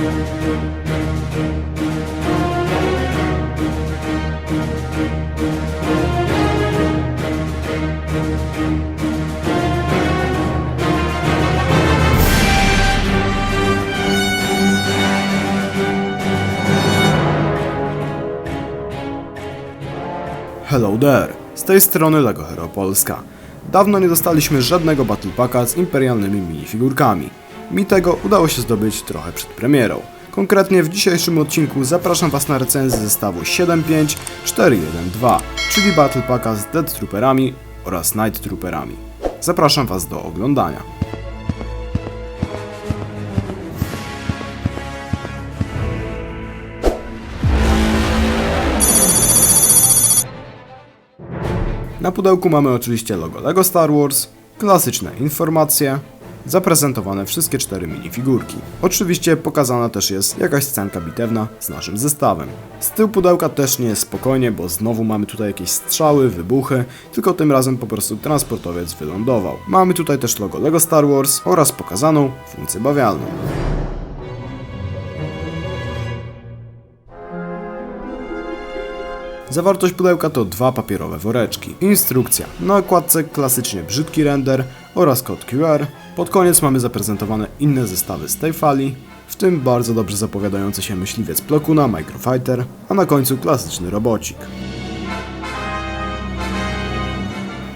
Hello there, z tej strony LEGO Hero Polska. Dawno nie dostaliśmy żadnego Battle Packa z imperialnymi minifigurkami. Mi tego udało się zdobyć trochę przed premierą. Konkretnie w dzisiejszym odcinku zapraszam Was na recenzję zestawu 75412, czyli Battle Packa z Dead Trooperami oraz Night Trooperami. Zapraszam Was do oglądania. Na pudełku mamy oczywiście logo LEGO Star Wars, klasyczne informacje, zaprezentowane wszystkie cztery minifigurki. Oczywiście pokazana też jest jakaś scenka bitewna z naszym zestawem. Z tyłu pudełka też nie jest spokojnie, bo znowu mamy tutaj jakieś strzały, wybuchy, tylko tym razem po prostu transportowiec wylądował. Mamy tutaj też logo LEGO Star Wars oraz pokazaną funkcję bawialną. Zawartość pudełka to dwa papierowe woreczki. Instrukcja. Na okładce klasycznie brzydki render oraz kod QR. Pod koniec mamy zaprezentowane inne zestawy z tej fali, w tym bardzo dobrze zapowiadający się myśliwiec Plokuna Microfighter, a na końcu klasyczny robocik.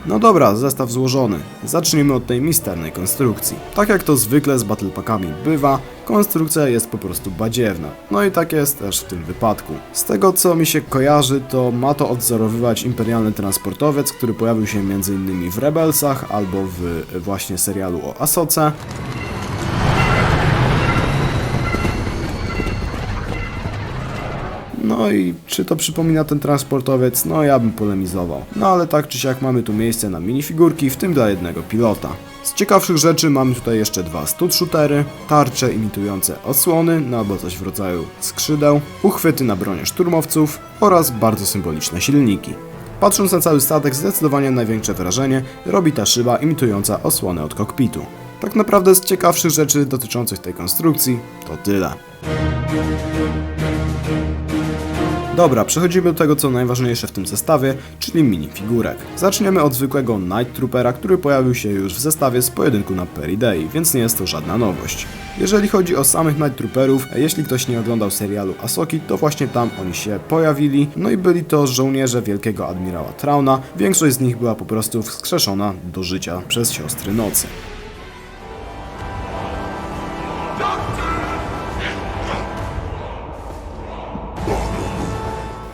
No dobra, zestaw złożony. Zacznijmy od tej misternej konstrukcji. Tak jak to zwykle z Battle Packami bywa, konstrukcja jest po prostu badziewna. No i tak jest też w tym wypadku. Z tego co mi się kojarzy, to ma to odwzorowywać imperialny transportowiec, który pojawił się m.in. w Rebelsach albo w właśnie serialu o Asoce. No i czy to przypomina ten transportowiec? No ja bym polemizował. No ale tak czy siak mamy tu miejsce na minifigurki, w tym dla jednego pilota. Z ciekawszych rzeczy mamy tutaj jeszcze dwa stud shootery, tarcze imitujące osłony, no albo coś w rodzaju skrzydeł, uchwyty na bronię szturmowców oraz bardzo symboliczne silniki. Patrząc na cały statek, zdecydowanie największe wrażenie robi ta szyba imitująca osłonę od kokpitu. Tak naprawdę z ciekawszych rzeczy dotyczących tej konstrukcji to tyle. Dobra, przechodzimy do tego, co najważniejsze w tym zestawie, czyli minifigurek. Zaczniemy od zwykłego Night Troopera, który pojawił się już w zestawie z pojedynku na Perry Day, więc nie jest to żadna nowość. Jeżeli chodzi o samych Night Trooperów, jeśli ktoś nie oglądał serialu Asoki, to właśnie tam oni się pojawili, no i byli to żołnierze wielkiego admirała Trauna. Większość z nich była po prostu wskrzeszona do życia przez siostry nocy.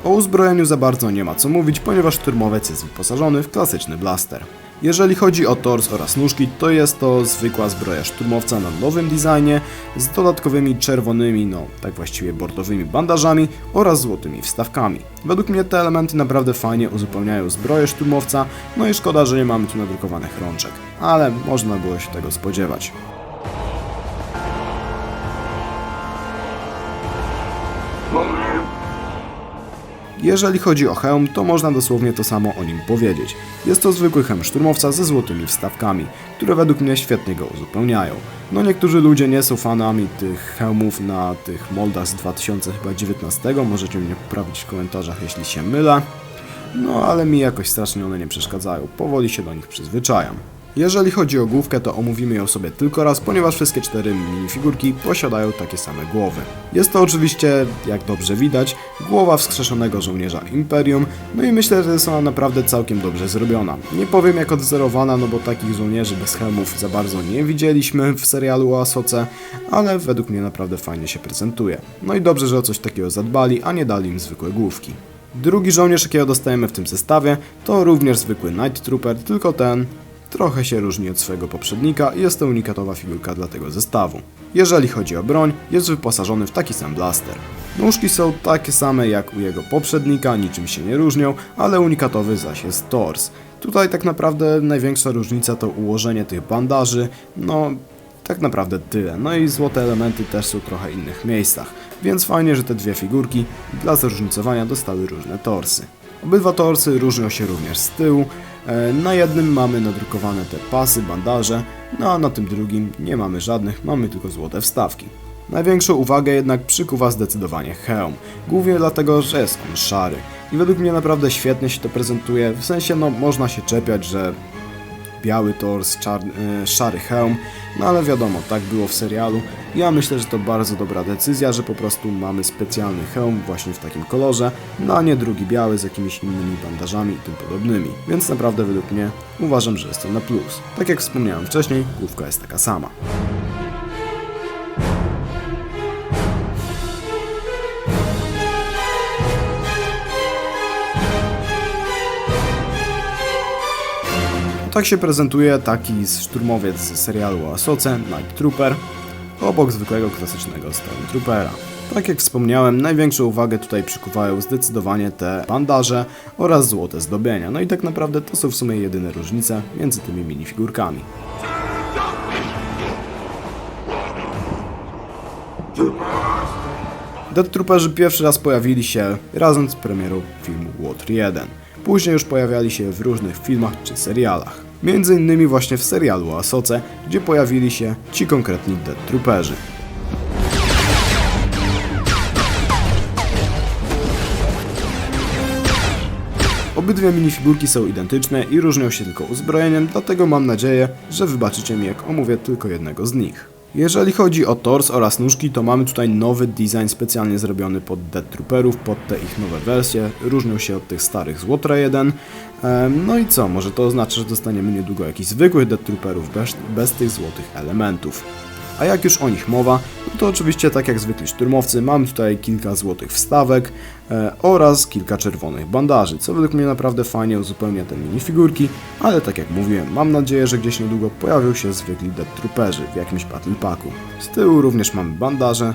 O uzbrojeniu za bardzo nie ma co mówić, ponieważ szturmowiec jest wyposażony w klasyczny blaster. Jeżeli chodzi o tors oraz nóżki, to jest to zwykła zbroja szturmowca na nowym designie z dodatkowymi czerwonymi, no tak właściwie bordowymi bandażami oraz złotymi wstawkami. Według mnie te elementy naprawdę fajnie uzupełniają zbroję szturmowca, no i szkoda, że nie mamy tu nadrukowanych rączek, ale można było się tego spodziewać. Jeżeli chodzi o hełm, to można dosłownie to samo o nim powiedzieć. Jest to zwykły hełm szturmowca ze złotymi wstawkami, które według mnie świetnie go uzupełniają. No niektórzy ludzie nie są fanami tych hełmów na tych moldach z 2019, możecie mnie poprawić w komentarzach jeśli się mylę. No ale mi jakoś strasznie one nie przeszkadzają, powoli się do nich przyzwyczajam. Jeżeli chodzi o główkę, to omówimy ją sobie tylko raz, ponieważ wszystkie cztery minifigurki posiadają takie same głowy. Jest to oczywiście, jak dobrze widać, głowa wskrzeszonego żołnierza Imperium, no i myślę, że jest ona naprawdę całkiem dobrze zrobiona. Nie powiem jak odwzorowana, no bo takich żołnierzy bez hełmów za bardzo nie widzieliśmy w serialu o Asoce, ale według mnie naprawdę fajnie się prezentuje. No i dobrze, że o coś takiego zadbali, a nie dali im zwykłe główki. Drugi żołnierz, jakiego dostajemy w tym zestawie, to również zwykły Night Trooper, tylko ten trochę się różni od swojego poprzednika i jest to unikatowa figurka dla tego zestawu. Jeżeli chodzi o broń, jest wyposażony w taki sam blaster. Nóżki są takie same jak u jego poprzednika, niczym się nie różnią, ale unikatowy zaś jest tors. Tutaj tak naprawdę największa różnica to ułożenie tych bandaży, no tak naprawdę tyle. No i złote elementy też są w trochę innych miejscach, więc fajnie, że te dwie figurki dla zróżnicowania dostały różne torsy. Obydwa torsy różnią się również z tyłu. E, Na jednym mamy nadrukowane te pasy, bandaże, no a na tym drugim nie mamy żadnych, mamy tylko złote wstawki. Największą uwagę jednak przykuwa zdecydowanie hełm, głównie dlatego, że jest on szary. I według mnie naprawdę świetnie się to prezentuje, w sensie no można się czepiać, że biały tors, czar, e, szary hełm, no ale wiadomo, tak było w serialu. Ja myślę, że to bardzo dobra decyzja, że po prostu mamy specjalny hełm właśnie w takim kolorze, no a nie drugi biały z jakimiś innymi bandażami i tym podobnymi. Więc naprawdę według mnie uważam, że jest to na plus. Tak jak wspomniałem wcześniej, główka jest taka sama. Tak się prezentuje taki szturmowiec z serialu Asoce, Night Trooper, obok zwykłego klasycznego Stormtroopera. Tak jak wspomniałem, największą uwagę tutaj przykuwają zdecydowanie te bandaże oraz złote zdobienia. No i tak naprawdę to są w sumie jedyne różnice między tymi minifigurkami. Dead Trooperzy pierwszy raz pojawili się razem z premierą filmu Łotr 1. Później już pojawiali się w różnych filmach czy serialach. Między innymi właśnie w serialu Asoce, gdzie pojawili się ci konkretni Dead Trooperzy. Obydwie minifigurki są identyczne i różnią się tylko uzbrojeniem, dlatego mam nadzieję, że wybaczycie mi jak omówię tylko jednego z nich. Jeżeli chodzi o tors oraz nóżki, to mamy tutaj nowy design specjalnie zrobiony pod Dead Trooperów, pod te ich nowe wersje, różnią się od tych starych z Łotra 1. Em, No i co, może to oznacza, że dostaniemy niedługo jakichś zwykłych Dead Trooperów bez, bez tych złotych elementów. A jak już o nich mowa, no to oczywiście tak jak zwykli szturmowcy, mamy tutaj kilka złotych wstawek e, oraz kilka czerwonych bandaży, co według mnie naprawdę fajnie uzupełnia te minifigurki, ale tak jak mówiłem, mam nadzieję, że gdzieś niedługo pojawią się zwykli Dead Trooperzy w jakimś battle packu. Z tyłu również mamy bandaże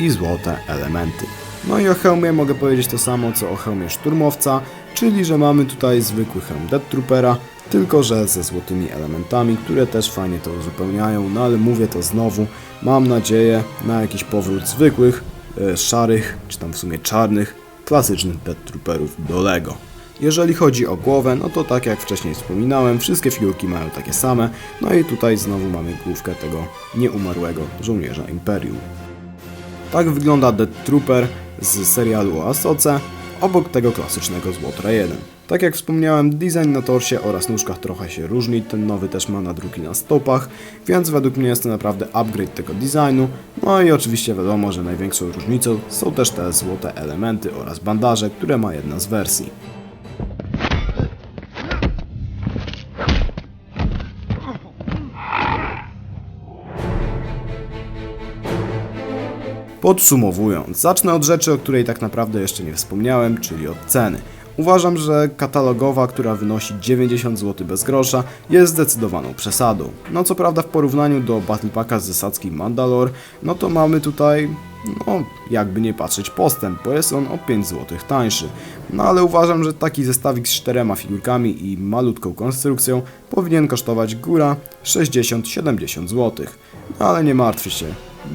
i złote elementy. No i o hełmie mogę powiedzieć to samo co o hełmie szturmowca, czyli że mamy tutaj zwykły hełm Dead Troopera, tylko że ze złotymi elementami, które też fajnie to uzupełniają, no ale mówię to znowu, mam nadzieję na jakiś powrót zwykłych, e, szarych, czy tam w sumie czarnych, klasycznych Dead Trooperów do Lego. Jeżeli chodzi o głowę, no to tak jak wcześniej wspominałem, wszystkie figurki mają takie same, no i tutaj znowu mamy główkę tego nieumarłego żołnierza Imperium. Tak wygląda Dead Trooper z serialu o Asoce, obok tego klasycznego z Łotra 1. Tak jak wspomniałem, design na torsie oraz nóżkach trochę się różni, ten nowy też ma nadruki na stopach, więc według mnie jest to naprawdę upgrade tego designu. No i oczywiście wiadomo, że największą różnicą są też te złote elementy oraz bandaże, które ma jedna z wersji. Podsumowując, zacznę od rzeczy, o której tak naprawdę jeszcze nie wspomniałem, czyli od ceny. Uważam, że katalogowa, która wynosi 90 zł bez grosza, jest zdecydowaną przesadą. No co prawda w porównaniu do Battle Packa z zasadzki Mandalore, no to mamy tutaj, no jakby nie patrzeć postęp, bo jest on o 5 zł tańszy. No ale uważam, że taki zestawik z czterema figurkami i malutką konstrukcją powinien kosztować góra 60-70 zł. No ale nie martwcie się,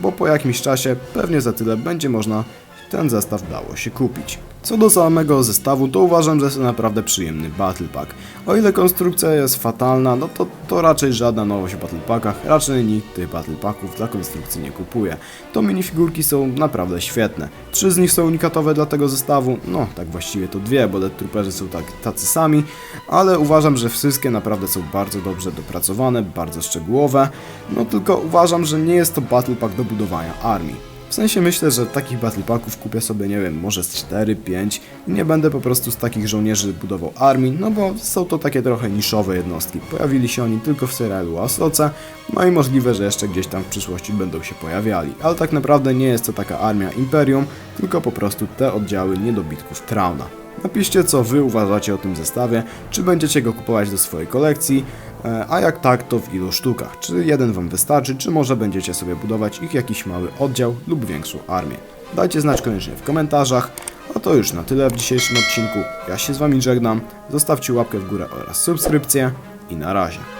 bo po jakimś czasie pewnie za tyle będzie można ten zestaw dało się kupić. Co do samego zestawu, to uważam, że jest to naprawdę przyjemny Battle Pack. O ile konstrukcja jest fatalna, no to to raczej żadna nowość w Battle Packach, raczej nikt tych Battle Packów dla konstrukcji nie kupuje. To minifigurki są naprawdę świetne. Trzy z nich są unikatowe dla tego zestawu, no tak właściwie to dwie, bo Dead Trooperzy są tak, tacy sami, ale uważam, że wszystkie naprawdę są bardzo dobrze dopracowane, bardzo szczegółowe, no tylko uważam, że nie jest to Battle Pack do budowania armii. W sensie myślę, że takich battle packów kupię sobie, nie wiem, może z 4-5 i nie będę po prostu z takich żołnierzy budował armii, no bo są to takie trochę niszowe jednostki. Pojawili się oni tylko w serialu o Asoce, no i możliwe, że jeszcze gdzieś tam w przyszłości będą się pojawiali. Ale tak naprawdę nie jest to taka armia Imperium, tylko po prostu te oddziały niedobitków Trauna. Napiszcie co wy uważacie o tym zestawie, czy będziecie go kupować do swojej kolekcji, a jak tak to w ilu sztukach, czy jeden wam wystarczy, czy może będziecie sobie budować ich jakiś mały oddział lub większą armię. Dajcie znać koniecznie w komentarzach, a to już na tyle w dzisiejszym odcinku. Ja się z wami żegnam, zostawcie łapkę w górę oraz subskrypcję i na razie.